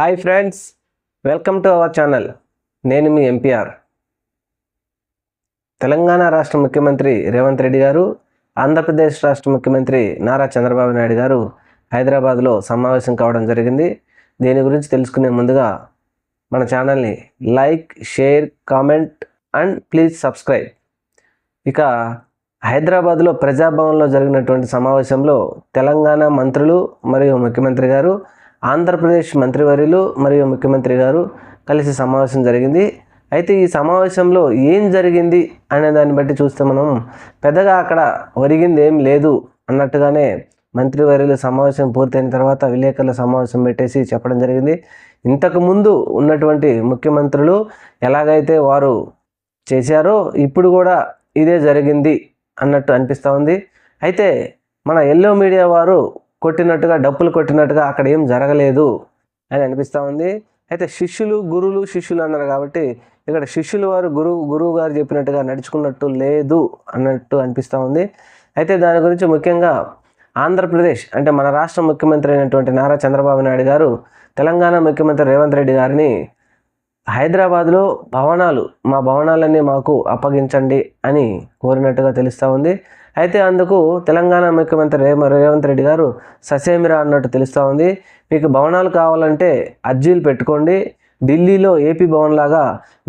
Hi friends welcome to our channel. నేను మీ MPR. Telangana రాష్ట్ర ముఖ్యమంత్రి రేవంత్ రెడ్డి గారు ఆంధ్రప్రదేశ్ రాష్ట్ర ముఖ్యమంత్రి నారా చంద్రబాబు నాయుడు గారు హైదరాబాద్లో సమావేశం కావడం జరిగింది. దీని గురించి తెలుసుకునే ముందుగా మన ఛానల్ని like share comment and please subscribe. ఇక హైదరాబాద్లో ప్రజాభవన్లో జరిగినటువంటి సమావేశంలో తెలంగాణ మంత్రులు మరియు ముఖ్యమంత్రి గారు ఆంధ్రప్రదేశ్ మంత్రివర్యులు మరియు ముఖ్యమంత్రి గారు కలిసి సమావేశం జరిగింది. అయితే ఈ సమావేశంలో ఏం జరిగింది అనే దాన్ని బట్టి చూస్తే మనం పెద్దగా అక్కడ ఒరిగింది ఏం లేదు అన్నట్టుగానే మంత్రివర్యుల సమావేశం పూర్తయిన తర్వాత విలేకరుల సమావేశం పెట్టేసి చెప్పడం జరిగింది. ఇంతకు ముందు ఉన్నటువంటి ముఖ్యమంత్రులు ఎలాగైతే వారు చేశారో ఇప్పుడు కూడా ఇదే జరిగింది అన్నట్టు అనిపిస్తూ ఉంది. అయితే మన ఎల్లో మీడియా వారు కొట్టినట్టుగా డప్పులు కొట్టినట్టుగా అక్కడ ఏం జరగలేదు అని అనిపిస్తూ ఉంది. అయితే శిష్యులు గురువులు శిష్యులు అన్నారు కాబట్టి ఇక్కడ శిష్యులు వారు గురువు గురువు గారు చెప్పినట్టుగా నడుచుకున్నట్టు లేదు అన్నట్టు అనిపిస్తూ ఉంది. అయితే దాని గురించి ముఖ్యంగా ఆంధ్రప్రదేశ్ అంటే మన రాష్ట్ర ముఖ్యమంత్రి అయినటువంటి నారా చంద్రబాబు నాయుడు గారు తెలంగాణ ముఖ్యమంత్రి రేవంత్ రెడ్డి గారిని హైదరాబాద్లో భవనాలు మా భవనాలన్నీ మాకు అప్పగించండి అని కోరినట్టుగా తెలుస్తూ ఉంది. అయితే అందుకు తెలంగాణ ముఖ్యమంత్రి రేవంత్ రెడ్డి గారు ససేమిరా అన్నట్టు తెలుస్తూ ఉంది. మీకు భవనాలు కావాలంటే అర్జీలు పెట్టుకోండి. ఢిల్లీలో ఏపీ భవన్ లాగా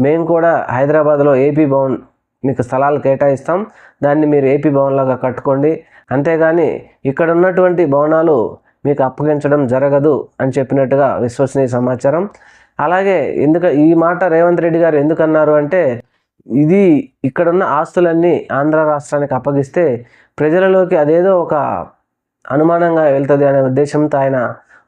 మేము కూడా హైదరాబాద్లో ఏపీ భవన్ మీకు స్థలాలు కేటాయిస్తాం. దాన్ని మీరు ఏపీ భవన్ లాగా కట్టుకోండి. అంతేగాని ఇక్కడ ఉన్నటువంటి భవనాలు మీకు అప్పగించడం జరగదు అని చెప్పినట్టుగా విశ్వసనీయ సమాచారం. అలాగే ఎందుక ఈ మాట రేవంత్ రెడ్డి గారు ఎందుకన్నారు అంటే ఇది ఇక్కడున్న ఆస్తులన్నీ ఆంధ్ర రాష్ట్రానికి అప్పగిస్తే ప్రజలలోకి అదేదో ఒక అనుమానంగా వెళ్తుంది అనే ఉద్దేశంతో ఆయన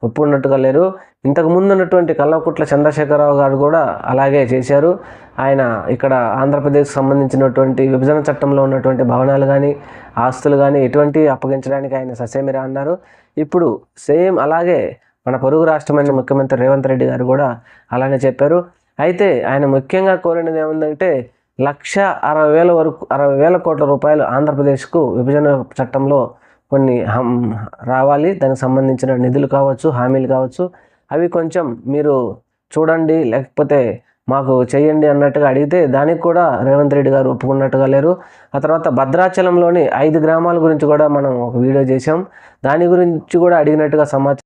ఒప్పుకున్నట్టుగా లేరు. ఇంతకు ముందు ఉన్నటువంటి కల్వకుట్ల చంద్రశేఖరరావు గారు కూడా అలాగే చేశారు. ఆయన ఇక్కడ ఆంధ్రప్రదేశ్కి సంబంధించినటువంటి విభజన చట్టంలో ఉన్నటువంటి భవనాలు కానీ ఆస్తులు కానీ ఎటువంటి అప్పగించడానికి ఆయన ససేమిరా అన్నారు. ఇప్పుడు సేమ్ అలాగే మన పొరుగు రాష్ట్రమైన ముఖ్యమంత్రి రేవంత్ రెడ్డి గారు కూడా అలానే చెప్పారు. అయితే ఆయన ముఖ్యంగా కోరినది ఏముందంటే లక్ష అరవై వేల వరకు అరవై వేల కోట్ల రూపాయలు ఆంధ్రప్రదేశ్కు విభజన చట్టంలో కొన్ని హం రావాలి. దానికి సంబంధించిన నిధులు కావచ్చు హామీలు కావచ్చు. అవి కొంచెం మీరు చూడండి లేకపోతే మాకు చేయండి అన్నట్టుగా అడిగితే దానికి కూడా రేవంత్ రెడ్డి గారు ఒప్పుకున్నట్టుగా లేరు. ఆ తర్వాత భద్రాచలంలోని ఐదు గ్రామాల గురించి కూడా మనం ఒక వీడియో చేసాం దాని గురించి కూడా అడిగినట్టుగా సమాచారం